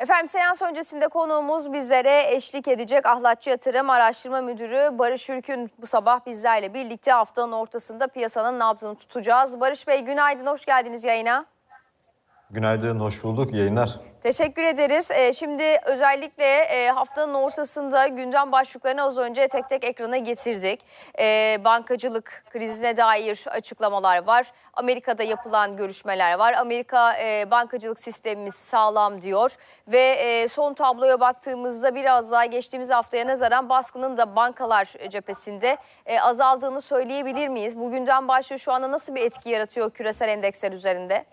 Efendim seans öncesinde konuğumuz bizlere eşlik edecek Ahlatçı Yatırım Araştırma Müdürü Barış Ürkün bu sabah bizlerle birlikte haftanın ortasında piyasanın nabzını tutacağız. Barış Bey günaydın, hoş geldiniz yayına. Günaydın, hoş bulduk. Yayınlar. Teşekkür ederiz. Ee, şimdi özellikle e, haftanın ortasında gündem başlıklarını az önce tek tek ekrana getirdik. Ee, bankacılık krizine dair açıklamalar var. Amerika'da yapılan görüşmeler var. Amerika e, bankacılık sistemimiz sağlam diyor. Ve e, son tabloya baktığımızda biraz daha geçtiğimiz haftaya nazaran baskının da bankalar cephesinde azaldığını söyleyebilir miyiz? Bu gündem başlığı şu anda nasıl bir etki yaratıyor küresel endeksler üzerinde?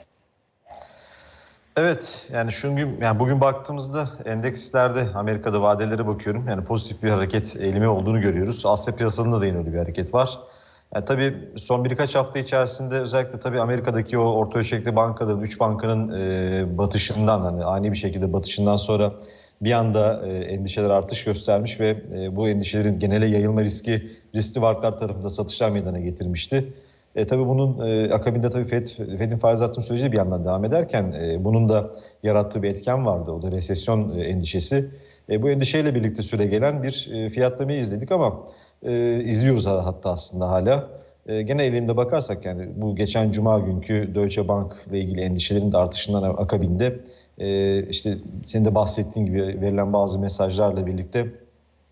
Evet, yani şu gün, yani bugün baktığımızda endekslerde Amerika'da vadelere bakıyorum. Yani pozitif bir hareket eğilimi olduğunu görüyoruz. Asya piyasalarında da yine öyle bir hareket var. Yani tabii son birkaç hafta içerisinde özellikle tabii Amerika'daki o orta ölçekli bankaların, 3 bankanın e, batışından hani ani bir şekilde batışından sonra bir anda e, endişeler artış göstermiş ve e, bu endişelerin genele yayılma riski riskli varlıklar tarafında satışlar meydana getirmişti. E, tabii bunun e, akabinde tabii FED, FED'in faiz artım süreci de bir yandan devam ederken e, bunun da yarattığı bir etken vardı. O da resesyon e, endişesi. E, bu endişeyle birlikte süre gelen bir e, fiyatlamayı izledik ama e, izliyoruz hatta aslında hala. E, gene elinde bakarsak yani bu geçen cuma günkü Deutsche Bank ile ilgili endişelerin de artışından akabinde e, işte senin de bahsettiğin gibi verilen bazı mesajlarla birlikte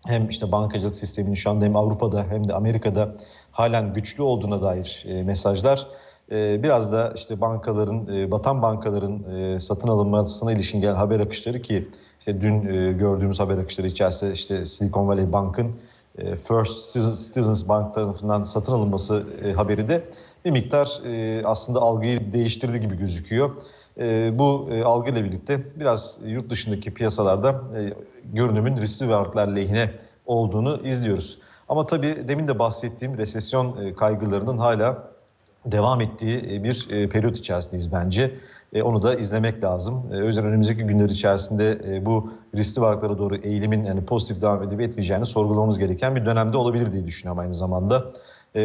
hem işte bankacılık sisteminin şu anda hem Avrupa'da hem de Amerika'da halen güçlü olduğuna dair e, mesajlar. E, biraz da işte bankaların, e, batan bankaların satın alınmasına ilişkin gelen haber akışları ki işte dün gördüğümüz haber akışları içerisinde işte Silicon Valley Bank'ın First Citizens Bank tarafından satın alınması haberi de bir miktar aslında algıyı değiştirdi gibi gözüküyor. Bu algıyla birlikte biraz yurt dışındaki piyasalarda görünümün riskli varlıklar lehine olduğunu izliyoruz. Ama tabii demin de bahsettiğim resesyon e, kaygılarının hala devam ettiği e, bir e, periyot içerisindeyiz bence. Onu da izlemek lazım. O önümüzdeki günler içerisinde bu riskli varlıklara doğru eğilimin yani pozitif devam edip etmeyeceğini sorgulamamız gereken bir dönemde olabilir diye düşünüyorum aynı zamanda.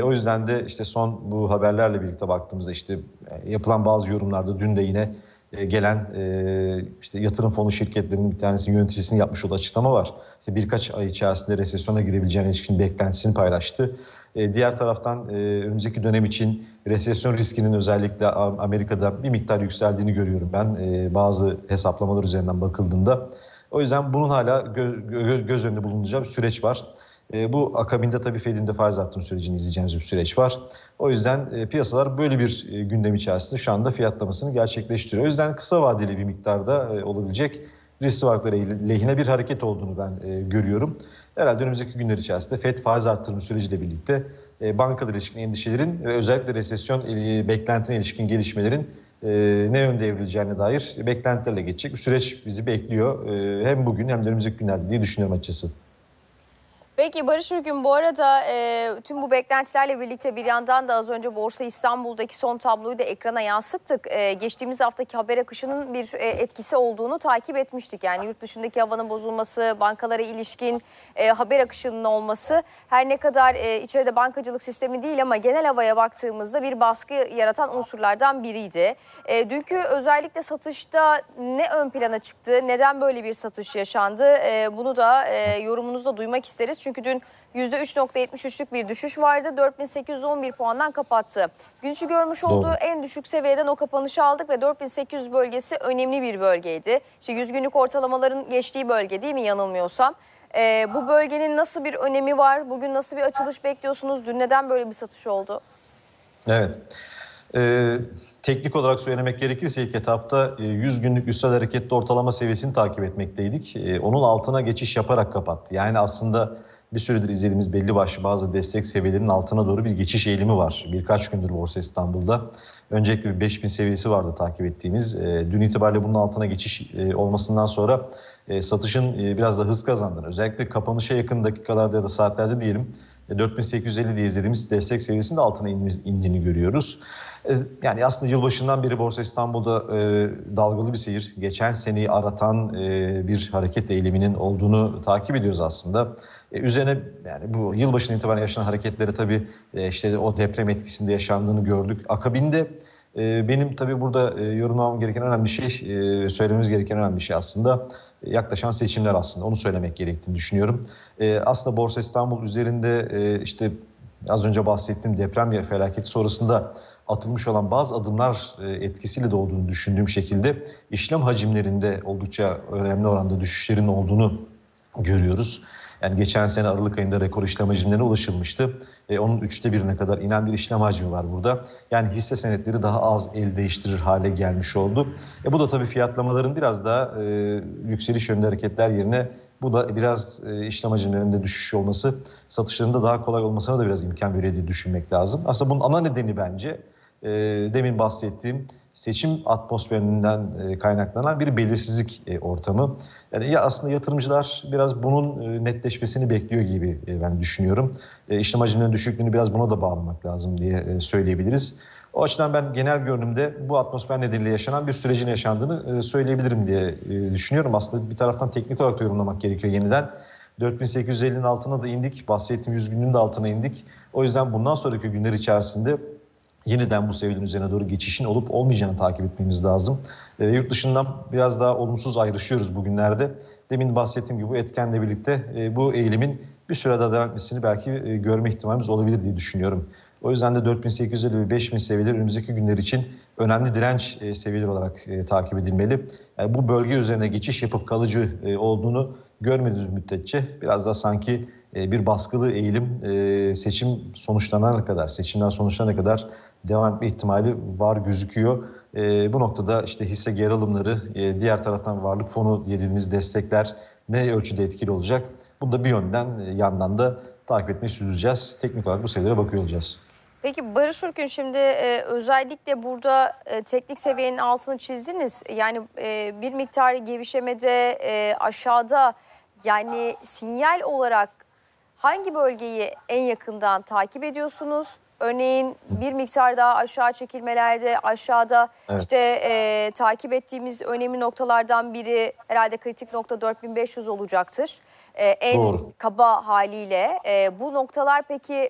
O yüzden de işte son bu haberlerle birlikte baktığımızda işte yapılan bazı yorumlarda dün de yine gelen e, işte yatırım fonu şirketlerinin bir tanesinin yöneticisinin yapmış olduğu açıklama var. İşte birkaç ay içerisinde resesyona girebileceğine ilişkin beklentisini paylaştı. E, diğer taraftan önümüzdeki dönem için resesyon riskinin özellikle Amerika'da bir miktar yükseldiğini görüyorum ben bazı hesaplamalar üzerinden bakıldığında. O yüzden bunun hala göz önünde bulunacağı bir süreç var. E, bu akabinde tabii Fed'in de faiz artım sürecini izleyeceğimiz bir süreç var. O yüzden e, piyasalar böyle bir e, gündem içerisinde şu anda fiyatlamasını gerçekleştiriyor. O yüzden kısa vadeli bir miktarda olabilecek riskli varlıklara lehine bir hareket olduğunu ben e, görüyorum. Herhalde önümüzdeki günler içerisinde FED faiz arttırma süreciyle birlikte e, bankalar ilişkin endişelerin ve özellikle resesyon e, beklentine ilişkin gelişmelerin ne yönde evrileceğine dair beklentilerle geçecek bir süreç bizi bekliyor. Hem bugün hem de önümüzdeki günlerde diye düşünüyorum açıkçası. Peki Barış Ürgün bu arada e, tüm bu beklentilerle birlikte bir yandan da az önce Borsa İstanbul'daki son tabloyu da ekrana yansıttık. E, geçtiğimiz haftaki haber akışının bir e, etkisi olduğunu takip etmiştik. Yani yurt dışındaki havanın bozulması, bankalara ilişkin e, haber akışının olması her ne kadar e, içeride bankacılık sistemi değil ama genel havaya baktığımızda bir baskı yaratan unsurlardan biriydi. E, dünkü özellikle satışta ne ön plana çıktı, neden böyle bir satış yaşandı e, bunu da e, yorumunuzda duymak isteriz. Çünkü çünkü dün %3.73'lük bir düşüş vardı. 4811 puandan kapattı. Gün içi görmüş olduğu Doğru. en düşük seviyeden o kapanışı aldık ve 4800 bölgesi önemli bir bölgeydi. İşte 100 günlük ortalamaların geçtiği bölge değil mi yanılmıyorsam? Ee, bu bölgenin nasıl bir önemi var? Bugün nasıl bir açılış bekliyorsunuz? Dün neden böyle bir satış oldu? Evet. Ee, teknik olarak söylemek gerekirse ilk etapta 100 e, günlük üstel hareketli ortalama seviyesini takip etmekteydik. Ee, onun altına geçiş yaparak kapattı. Yani aslında bir süredir izlediğimiz belli başlı bazı destek seviyelerinin altına doğru bir geçiş eğilimi var. Birkaç gündür Borsa İstanbul'da. Öncelikle bir 5000 seviyesi vardı takip ettiğimiz. E, dün itibariyle bunun altına geçiş e, olmasından sonra e, satışın e, biraz da hız kazandığını, özellikle kapanışa yakın dakikalarda ya da saatlerde diyelim 4850 diye izlediğimiz destek seviyesinin altına indiğini görüyoruz. E, yani aslında yılbaşından beri Borsa İstanbul'da e, dalgalı bir seyir, geçen seneyi aratan e, bir hareket eğiliminin olduğunu takip ediyoruz aslında. E, üzerine yani bu yılbaşından itibaren yaşanan hareketleri tabii e, işte o deprem etkisinde yaşandığını gördük. Akabinde E, benim tabii burada e, yorumlamam gereken önemli şey, e, söylememiz gereken önemli şey aslında e, yaklaşan seçimler aslında. Onu söylemek gerektiğini düşünüyorum. E, aslında Borsa İstanbul üzerinde e, işte az önce bahsettiğim deprem ve felaketi sonrasında atılmış olan bazı adımlar e, etkisiyle de olduğunu düşündüğüm şekilde işlem hacimlerinde oldukça önemli oranda düşüşlerin olduğunu görüyoruz. Yani geçen sene Aralık ayında rekor işlem hacimlerine ulaşılmıştı. E, onun üçte birine kadar inen bir işlem hacmi var burada. Yani hisse senetleri daha az el değiştirir hale gelmiş oldu. E, bu da tabii fiyatlamaların biraz daha e, yükseliş yönünde hareketler yerine bu da biraz e, işlem hacimlerinde düşüş olması, satışlarında daha kolay olmasına da biraz imkan veriyor diye düşünmek lazım. Aslında bunun ana nedeni bence e, demin bahsettiğim seçim atmosferinden e, kaynaklanan bir belirsizlik e, ortamı. Yani ya aslında yatırımcılar biraz bunun e, netleşmesini bekliyor gibi e, ben düşünüyorum. E, işlem hacimlerinin düşüklüğünü biraz buna da bağlamak lazım diye e, söyleyebiliriz. O açıdan ben genel görünümde bu atmosfer nedeniyle yaşanan bir sürecin yaşandığını e, söyleyebilirim diye e, düşünüyorum. Aslında bir taraftan teknik olarak da yorumlamak gerekiyor yeniden. 4850'nin altına da indik. Bahsettiğim 100 günün de altına indik. O yüzden bundan sonraki günler içerisinde yeniden bu seviyelerin üzerine doğru geçişin olup olmayacağını takip etmemiz lazım. E, yurt dışından biraz daha olumsuz ayrışıyoruz bugünlerde. Demin bahsettiğim gibi bu etkenle birlikte e, bu eğilimin bir süre daha devam etmesini belki e, görme ihtimalimiz olabilir diye düşünüyorum. O yüzden de 4850 ve 5000 seviyeleri önümüzdeki günler için önemli direnç e, seviyeleri olarak e, takip edilmeli. Yani bu bölge üzerine geçiş yapıp kalıcı e, olduğunu görmediğimiz müddetçe biraz da sanki e, bir baskılı eğilim e, seçim sonuçlanana kadar, seçimler sonuçlanana kadar devam etme ihtimali var gözüküyor. E, bu noktada işte hisse geri alımları, diğer taraftan varlık fonu dediğimiz destekler ne ölçüde etkili olacak? Bunu da bir yönden yandan da takip etmeyi sürdüreceğiz. Teknik olarak bu seviyelere bakıyor olacağız. Peki Barış Ürkün şimdi e, özellikle burada e, teknik seviyenin altını çizdiniz. Yani e, bir miktar gevşemede e, aşağıda yani sinyal olarak hangi bölgeyi en yakından takip ediyorsunuz? Örneğin bir miktar daha aşağı çekilmelerde aşağıda Evet. işte e, takip ettiğimiz önemli noktalardan biri herhalde kritik nokta 4500 olacaktır. E, en Doğru. kaba haliyle. E, bu noktalar peki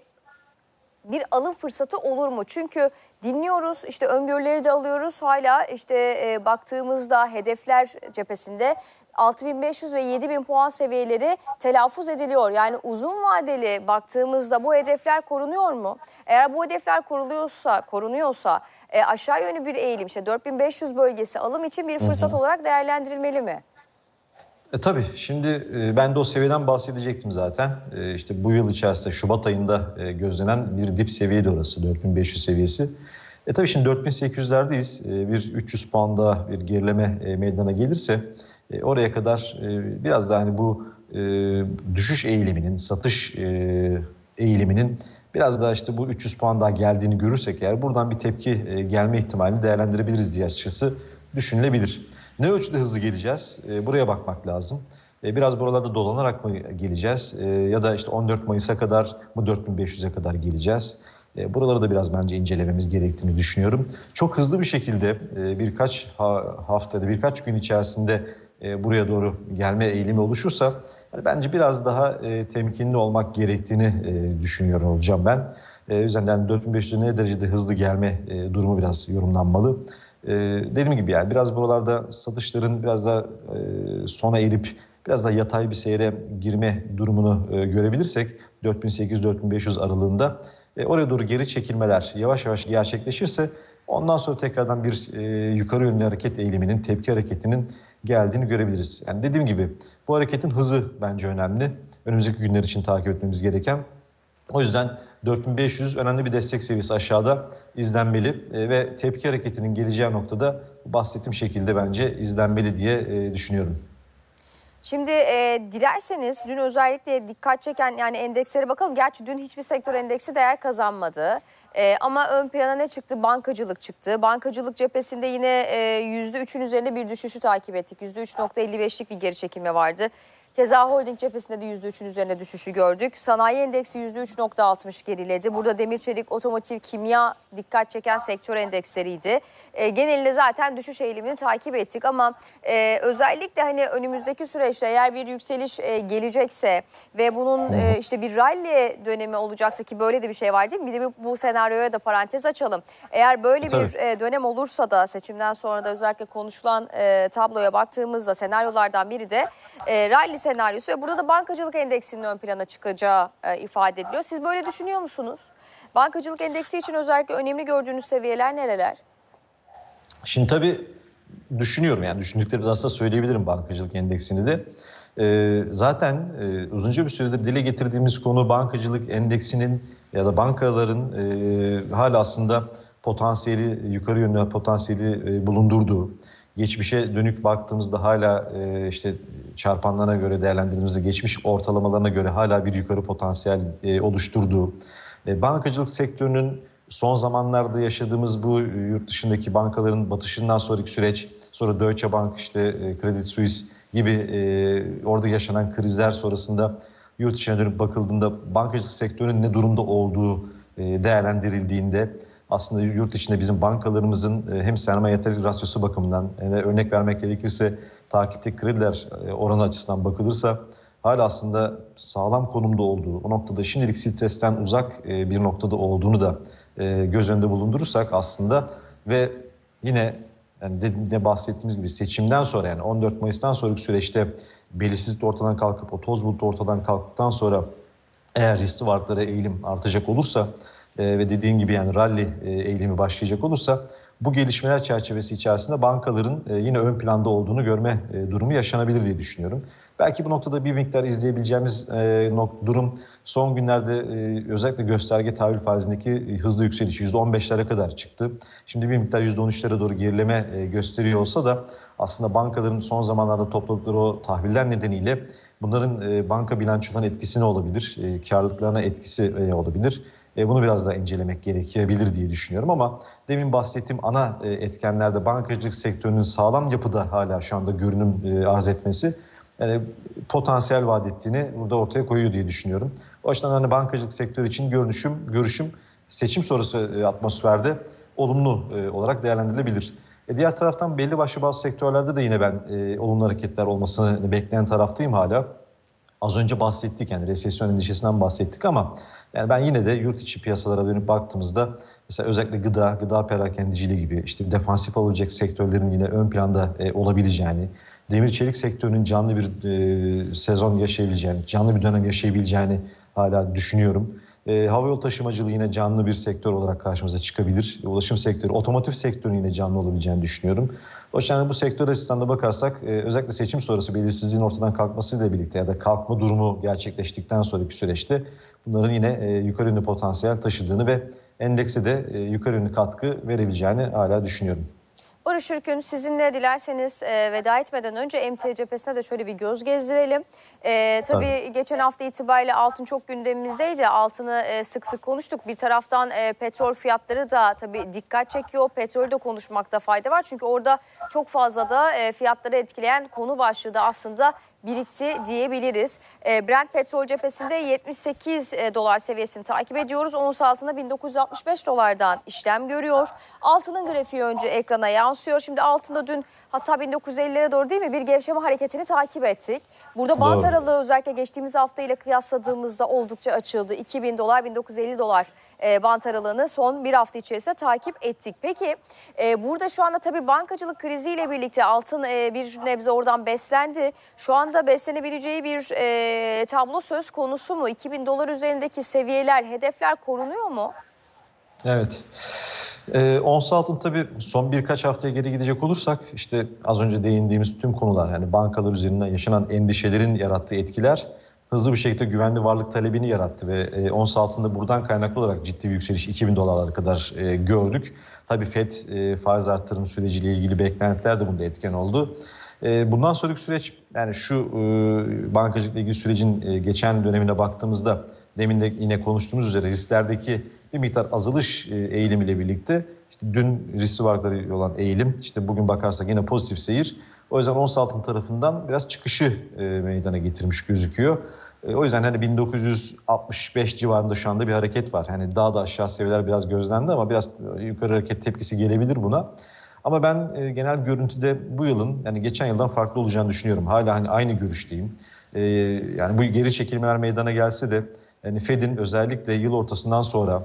bir alım fırsatı olur mu? Çünkü dinliyoruz işte öngörüleri de alıyoruz hala işte e, baktığımızda hedefler cephesinde 6500 ve 7000 puan seviyeleri telaffuz ediliyor. Yani uzun vadeli baktığımızda bu hedefler korunuyor mu? Eğer bu hedefler koruluyorsa, korunuyorsa e, aşağı yönlü bir eğilim işte 4500 bölgesi alım için bir fırsat olarak değerlendirilmeli mi? E, tabii şimdi e, ben de o seviyeden bahsedecektim zaten. E, işte bu yıl içerisinde Şubat ayında e, gözlenen bir dip seviyeydi orası 4500 seviyesi. E tabii şimdi 4800'lerdeyiz. E, bir 300 puan daha bir gerileme e, meydana gelirse e, oraya kadar e, biraz da hani bu e, düşüş eğiliminin, satış e, eğiliminin biraz daha işte bu 300 puan daha geldiğini görürsek eğer buradan bir tepki e, gelme ihtimalini değerlendirebiliriz diye açıkçası düşünülebilir. Ne ölçüde hızlı geleceğiz? E, buraya bakmak lazım. E, biraz buralarda dolanarak mı geleceğiz? E, ya da işte 14 Mayıs'a kadar mı 4500'e kadar geleceğiz? E, buraları da biraz bence incelememiz gerektiğini düşünüyorum. Çok hızlı bir şekilde e, birkaç ha, haftada, birkaç gün içerisinde e, buraya doğru gelme eğilimi oluşursa yani bence biraz daha e, temkinli olmak gerektiğini e, düşünüyor olacağım ben. E, o yüzden yani 4500'e ne derecede hızlı gelme e, durumu biraz yorumlanmalı. E, dediğim gibi yani biraz buralarda satışların biraz daha e, sona erip biraz daha yatay bir seyre girme durumunu e, görebilirsek 4800-4500 aralığında e, oraya doğru geri çekilmeler yavaş yavaş gerçekleşirse ondan sonra tekrardan bir e, yukarı yönlü hareket eğiliminin, tepki hareketinin geldiğini görebiliriz. Yani dediğim gibi bu hareketin hızı bence önemli. Önümüzdeki günler için takip etmemiz gereken. O yüzden 4500 önemli bir destek seviyesi aşağıda izlenmeli E, ve tepki hareketinin geleceği noktada bahsettiğim şekilde bence izlenmeli diye e, düşünüyorum. Şimdi e, dilerseniz dün özellikle dikkat çeken yani endekslere bakalım. Gerçi dün hiçbir sektör endeksi değer kazanmadı. E, ama ön plana ne çıktı? Bankacılık çıktı. Bankacılık cephesinde yine e, %3'ün üzerinde bir düşüşü takip ettik. %3.55'lik bir geri çekilme vardı. Keza holding cephesinde de %3'ün üzerine düşüşü gördük. Sanayi endeksi %3.60 geriledi. Burada demir çelik, otomotiv, kimya dikkat çeken sektör endeksleriydi. E, genelinde zaten düşüş eğilimini takip ettik ama e, özellikle hani önümüzdeki süreçte eğer bir yükseliş e, gelecekse ve bunun e, işte bir rally dönemi olacaksa ki böyle de bir şey var değil mi? Bir de bu, bu senaryoya da parantez açalım. Eğer böyle Tabii. bir e, dönem olursa da seçimden sonra da özellikle konuşulan e, tabloya baktığımızda senaryolardan biri de e, rally senaryosu ve burada da bankacılık endeksinin ön plana çıkacağı e, ifade ediliyor. Siz böyle düşünüyor musunuz? Bankacılık endeksi için özellikle önemli gördüğünüz seviyeler nereler? Şimdi tabii düşünüyorum yani düşündüklerimi aslında söyleyebilirim bankacılık endeksini de. Ee, zaten e, uzunca bir süredir dile getirdiğimiz konu bankacılık endeksinin ya da bankaların e, hala aslında potansiyeli yukarı yönlü potansiyeli e, bulundurduğu. Geçmişe dönük baktığımızda hala e, işte çarpanlarına göre değerlendirdiğimizde geçmiş ortalamalarına göre hala bir yukarı potansiyel e, oluşturduğu. E, bankacılık sektörünün son zamanlarda yaşadığımız bu yurt dışındaki bankaların batışından sonraki süreç, sonra Deutsche Bank, işte e, Credit Suisse gibi e, orada yaşanan krizler sonrasında yurt dışına dönüp bakıldığında bankacılık sektörünün ne durumda olduğu e, değerlendirildiğinde aslında yurt içinde bizim bankalarımızın e, hem sermaye yeterlilik rasyosu bakımından e, örnek vermek gerekirse takipteki krediler e, oranı açısından bakılırsa hala aslında sağlam konumda olduğu, o noktada şimdilik stresten uzak bir noktada olduğunu da göz önünde bulundurursak aslında ve yine yani de, bahsettiğimiz gibi seçimden sonra yani 14 Mayıs'tan sonraki süreçte belirsizlik ortadan kalkıp o toz bulutu ortadan kalktıktan sonra eğer riskli varlıklara eğilim artacak olursa e, ve dediğin gibi yani rally e, eğilimi başlayacak olursa bu gelişmeler çerçevesi içerisinde bankaların e, yine ön planda olduğunu görme e, durumu yaşanabilir diye düşünüyorum. Belki bu noktada bir miktar izleyebileceğimiz e, durum son günlerde e, özellikle gösterge tahvil faizindeki hızlı yükseliş %15'lere kadar çıktı. Şimdi bir miktar %13'lere doğru gerileme e, gösteriyor olsa da aslında bankaların son zamanlarda topladıkları o tahviller nedeniyle bunların e, banka bilançolarına etkisi ne olabilir? E, karlılıklarına etkisi e, olabilir. E, bunu biraz daha incelemek gerekebilir diye düşünüyorum ama demin bahsettiğim ana e, etkenlerde bankacılık sektörünün sağlam yapıda hala şu anda görünüm e, arz etmesi yani potansiyel vaat ettiğini burada ortaya koyuyor diye düşünüyorum. O açıdan hani bankacılık sektörü için görünüşüm, görüşüm seçim sonrası e, atmosferde olumlu e, olarak değerlendirilebilir. E, diğer taraftan belli başlı bazı sektörlerde de yine ben e, olumlu hareketler olmasını bekleyen taraftayım hala. Az önce bahsettik yani resesyon endişesinden bahsettik ama yani ben yine de yurt içi piyasalara dönüp baktığımızda mesela özellikle gıda, gıda perakendiciliği gibi işte defansif olacak sektörlerin yine ön planda e, olabileceğini, demir çelik sektörünün canlı bir e, sezon yaşayabileceğini, canlı bir dönem yaşayabileceğini hala düşünüyorum. E, havayolu taşımacılığı yine canlı bir sektör olarak karşımıza çıkabilir. Ulaşım sektörü, otomotiv sektörünün yine canlı olabileceğini düşünüyorum. O yüzden bu sektör açısından da bakarsak e, özellikle seçim sonrası belirsizliğin ortadan kalkmasıyla birlikte ya da kalkma durumu gerçekleştikten sonraki süreçte bunların yine e, yukarı yönlü potansiyel taşıdığını ve endekse de e, yukarı yönlü katkı verebileceğini hala düşünüyorum. Barış Ürkün sizinle dilerseniz e, veda etmeden önce emtia cephesine de şöyle bir göz gezdirelim. E, tabii, Tabii. geçen hafta itibariyle altın çok gündemimizdeydi. Altını e, sık sık konuştuk. Bir taraftan e, petrol fiyatları da tabii dikkat çekiyor. Petrolü de konuşmakta fayda var. Çünkü orada çok fazla da e, fiyatları etkileyen konu başlığı da aslında birikti diyebiliriz. E, Brent petrol cephesinde 78 e, dolar seviyesini takip ediyoruz. Ons altında 1965 dolardan işlem görüyor. Altının grafiği önce ekrana yansıyor. Şimdi altında dün hatta 1950'lere doğru değil mi bir gevşeme hareketini takip ettik. Burada bant Doğru. aralığı özellikle geçtiğimiz hafta ile kıyasladığımızda oldukça açıldı. 2000 dolar 1950 dolar e, bant aralığını son bir hafta içerisinde takip ettik. Peki e, burada şu anda tabii bankacılık kriziyle birlikte altın e, bir nebze oradan beslendi. Şu anda beslenebileceği bir e, tablo söz konusu mu? 2000 dolar üzerindeki seviyeler, hedefler korunuyor mu? Evet. Ee, ons altın tabii son birkaç haftaya geri gidecek olursak işte az önce değindiğimiz tüm konular yani bankalar üzerinden yaşanan endişelerin yarattığı etkiler hızlı bir şekilde güvenli varlık talebini yarattı ve e, ons altında buradan kaynaklı olarak ciddi bir yükseliş 2000 dolarlara kadar e, gördük. Tabii FED e, faiz artırım süreciyle ilgili beklentiler de bunda etken oldu. E, bundan sonraki süreç yani şu e, bankacılıkla ilgili sürecin e, geçen dönemine baktığımızda demin de yine konuştuğumuz üzere risklerdeki bir miktar azalış e, eğilimiyle birlikte İşte dün riskli varlıkları olan eğilim, işte bugün bakarsak yine pozitif seyir. O yüzden ons altın tarafından biraz çıkışı e, meydana getirmiş gözüküyor. E, o yüzden hani 1965 civarında şu anda bir hareket var. Hani daha da aşağı seviyeler biraz gözlendi ama biraz yukarı hareket tepkisi gelebilir buna. Ama ben genel görüntüde bu yılın yani geçen yıldan farklı olacağını düşünüyorum. Hala hani aynı görüşteyim. Yani bu geri çekilmeler meydana gelse de yani Fed'in özellikle yıl ortasından sonra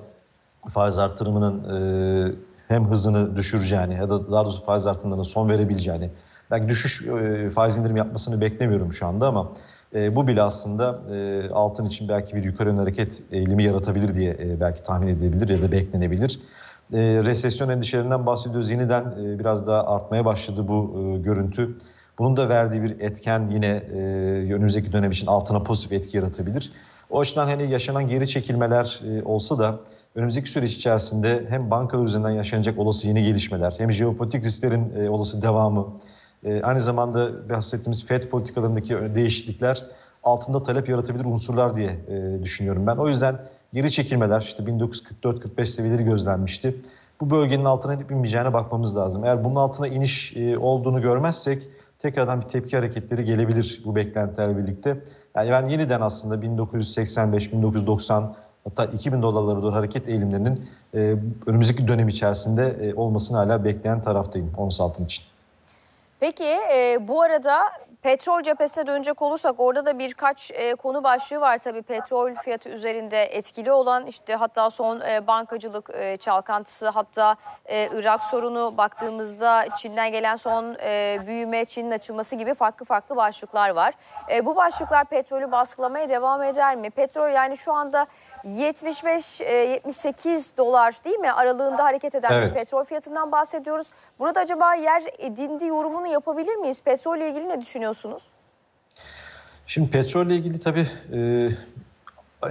faiz artırımının e, hem hızını düşüreceğini ya da daha doğrusu faiz artırımlarına son verebileceğini belki düşüş e, faiz indirim yapmasını beklemiyorum şu anda ama e, bu bile aslında e, altın için belki bir yukarı yönlü hareket eğilimi yaratabilir diye e, belki tahmin edilebilir ya da beklenebilir. E, resesyon endişelerinden bahsediyoruz. Yeniden e, biraz daha artmaya başladı bu e, görüntü. Bunun da verdiği bir etken yine e, önümüzdeki dönem için altına pozitif etki yaratabilir. O açıdan hani yaşanan geri çekilmeler e, olsa da önümüzdeki süreç içerisinde hem bankalar üzerinden yaşanacak olası yeni gelişmeler hem jeopolitik risklerin e, olası devamı e, aynı zamanda bahsettiğimiz FED politikalarındaki değişiklikler altında talep yaratabilir unsurlar diye düşünüyorum ben. O yüzden geri çekilmeler işte 1944-45 seviyeleri gözlenmişti. Bu bölgenin altına inip inmeyeceğine bakmamız lazım. Eğer bunun altına iniş olduğunu görmezsek tekrardan bir tepki hareketleri gelebilir bu beklentilerle birlikte. Yani ben yeniden aslında 1985, 1990 hatta 2000 dolarlara doğru hareket eğilimlerinin e, önümüzdeki dönem içerisinde e, olmasını hala bekleyen taraftayım ons altın için. Peki e, bu arada petrol cephesine dönecek olursak orada da birkaç e, konu başlığı var tabii petrol fiyatı üzerinde etkili olan işte hatta son e, bankacılık e, çalkantısı hatta e, Irak sorunu baktığımızda Çin'den gelen son e, büyüme Çin'in açılması gibi farklı farklı başlıklar var. E, bu başlıklar petrolü baskılamaya devam eder mi? Petrol yani şu anda 75-78 dolar değil mi aralığında hareket eden Evet. bir petrol fiyatından bahsediyoruz. Burada acaba yer edindi yorumunu yapabilir miyiz? Petrolle ilgili ne düşünüyorsunuz? Şimdi petrolle ilgili tabii e,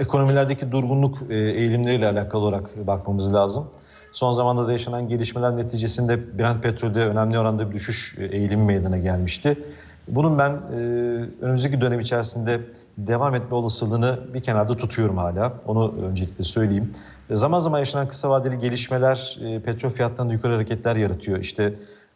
ekonomilerdeki durgunluk e, eğilimleriyle alakalı olarak bakmamız lazım. Son zamanda da yaşanan gelişmeler neticesinde Brent petrolde önemli oranda bir düşüş e, eğilimi meydana gelmişti. Bunun ben e, önümüzdeki dönem içerisinde devam etme olasılığını bir kenarda tutuyorum hala. Onu öncelikle söyleyeyim. E, zaman zaman yaşanan kısa vadeli gelişmeler e, petrol fiyatlarında yukarı hareketler yaratıyor. İşte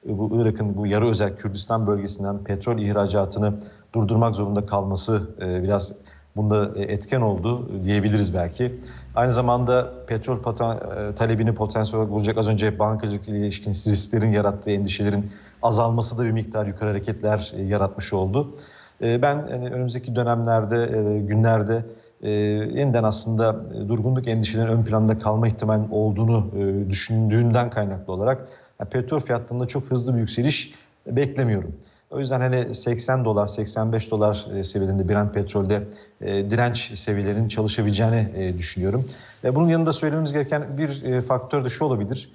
e, bu Irak'ın bu yarı özel Kürdistan bölgesinden petrol ihracatını durdurmak zorunda kalması e, biraz bunda e, etken oldu diyebiliriz belki. Aynı zamanda petrol poten- e, talebini potansiyel olarak vuracak az önce bankacılık ile ilişkin risklerin yarattığı endişelerin azalması da bir miktar yukarı hareketler e, yaratmış oldu. Ben önümüzdeki dönemlerde, günlerde yeniden aslında durgunluk endişelerinin ön planda kalma ihtimali olduğunu düşündüğünden kaynaklı olarak petrol fiyatlarında çok hızlı bir yükseliş beklemiyorum. O yüzden hani 80 dolar, 85 dolar e, seviyelerinde Brent petrolde e, direnç seviyelerinin çalışabileceğini e, düşünüyorum. Bunun yanında söylememiz gereken bir faktör de şu olabilir.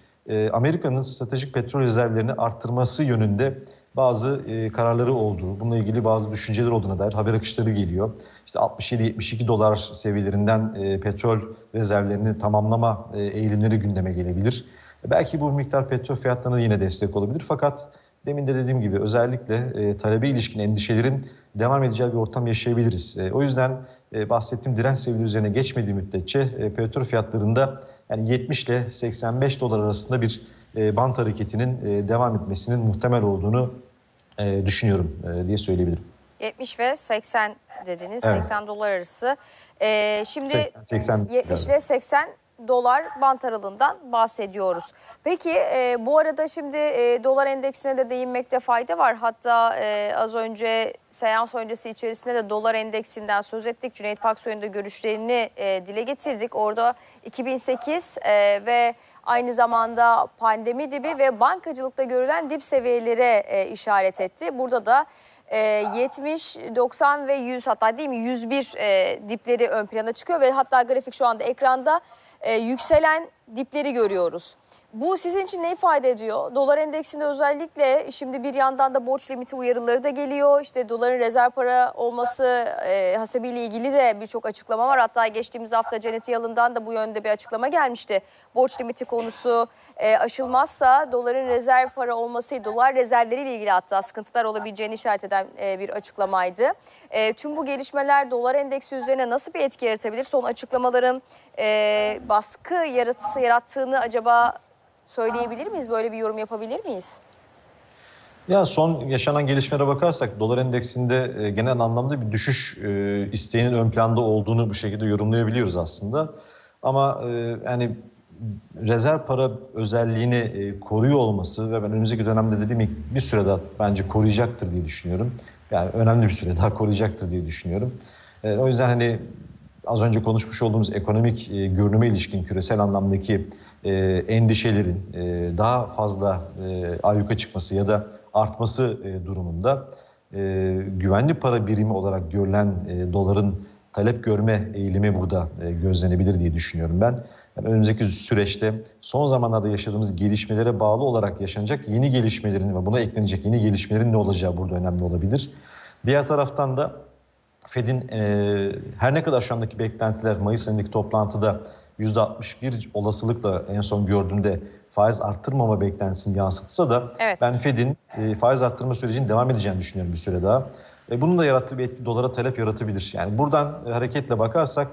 Amerika'nın stratejik petrol rezervlerini arttırması yönünde bazı kararları olduğu, bununla ilgili bazı düşünceler olduğuna dair haber akışları geliyor. İşte 67-72 dolar seviyelerinden petrol rezervlerini tamamlama e, eğilimleri gündeme gelebilir. Belki bu miktar petrol fiyatlarına yine destek olabilir fakat demin de dediğim gibi özellikle e, talebe ilişkin endişelerin devam edeceği bir ortam yaşayabiliriz. E, o yüzden e, bahsettiğim direnç seviyeleri üzerine geçmediği müddetçe e, petrol fiyatlarında yani 70 ile 85 dolar arasında bir e, bant hareketinin e, devam etmesinin muhtemel olduğunu e, düşünüyorum e, diye söyleyebilirim. 70 ve 80 dediniz. Evet. 80 dolar arası. Ee, şimdi 80, 80 70 ile 80 dolar bant aralığından bahsediyoruz. Peki e, bu arada şimdi e, dolar endeksine de değinmekte fayda var. Hatta e, az önce seans öncesi içerisinde de dolar endeksinden söz ettik. Cüneyt Paksoy'un da görüşlerini e, dile getirdik. Orada 2008 e, ve aynı zamanda pandemi dibi ve bankacılıkta görülen dip seviyelere e, işaret etti. Burada da e, 70, 90 ve 100 hatta değil mi 101 e, dipleri ön plana çıkıyor ve hatta grafik şu anda ekranda e, yükselen dipleri görüyoruz. Bu sizin için ne ifade ediyor? Dolar endeksinde özellikle şimdi bir yandan da borç limiti uyarıları da geliyor. İşte doların rezerv para olması e, hasebiyle ilgili de birçok açıklama var. Hatta geçtiğimiz hafta Janet Yalın'dan da bu yönde bir açıklama gelmişti. Borç limiti konusu e, aşılmazsa doların rezerv para olması, dolar rezervleriyle ilgili hatta sıkıntılar olabileceğini işaret eden e, bir açıklamaydı. E, tüm bu gelişmeler dolar endeksi üzerine nasıl bir etki yaratabilir? Son açıklamaların e, baskı yaratısı yarattığını acaba söyleyebilir miyiz? Böyle bir yorum yapabilir miyiz? Ya son yaşanan gelişmelere bakarsak dolar endeksinde e, genel anlamda bir düşüş e, isteğinin ön planda olduğunu bu şekilde yorumlayabiliyoruz aslında. Ama e, yani rezerv para özelliğini e, koruyor olması ve ben önümüzdeki dönemde de bir, bir süre daha bence koruyacaktır diye düşünüyorum. Yani önemli bir süre daha koruyacaktır diye düşünüyorum. O yüzden hani az önce konuşmuş olduğumuz ekonomik e, görünüme ilişkin küresel anlamdaki e, endişelerin e, daha fazla e, ayyuka çıkması ya da artması e, durumunda e, güvenli para birimi olarak görülen e, doların talep görme eğilimi burada e, gözlenebilir diye düşünüyorum ben. Yani önümüzdeki süreçte son zamanlarda yaşadığımız gelişmelere bağlı olarak yaşanacak yeni gelişmelerin ve buna eklenecek yeni gelişmelerin ne olacağı burada önemli olabilir. Diğer taraftan da Fed'in e, her ne kadar şu andaki beklentiler Mayıs ayındaki toplantıda %61 olasılıkla en son gördüğümde faiz arttırmama beklentisini yansıtsa da Evet. ben Fed'in e, faiz arttırma sürecinin devam edeceğini düşünüyorum bir süre daha. E, bunun da yarattığı bir etki dolara talep yaratabilir. Yani buradan e, hareketle bakarsak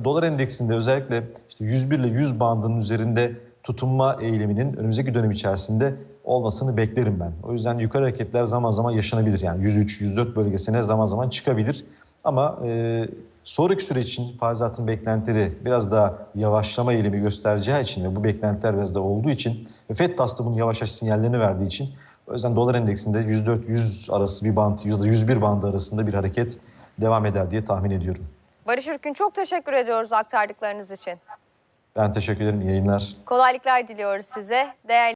e, dolar endeksinde özellikle işte 101 ile 100 bandının üzerinde tutunma eğiliminin önümüzdeki dönem içerisinde olmasını beklerim ben. O yüzden yukarı hareketler zaman zaman yaşanabilir. Yani 103-104 bölgesine zaman zaman çıkabilir. Ama e, sonraki süreç için faiz artım beklentileri biraz daha yavaşlama eğilimi göstereceği için ve bu beklentiler biraz da olduğu için ve FED aslında bunun yavaş sinyallerini verdiği için o yüzden dolar endeksinde 104-100 arası bir band ya da 101 bandı arasında bir hareket devam eder diye tahmin ediyorum. Barış Ürkün çok teşekkür ediyoruz aktardıklarınız için. Ben teşekkür ederim. İyi yayınlar. Kolaylıklar diliyoruz size. Değerli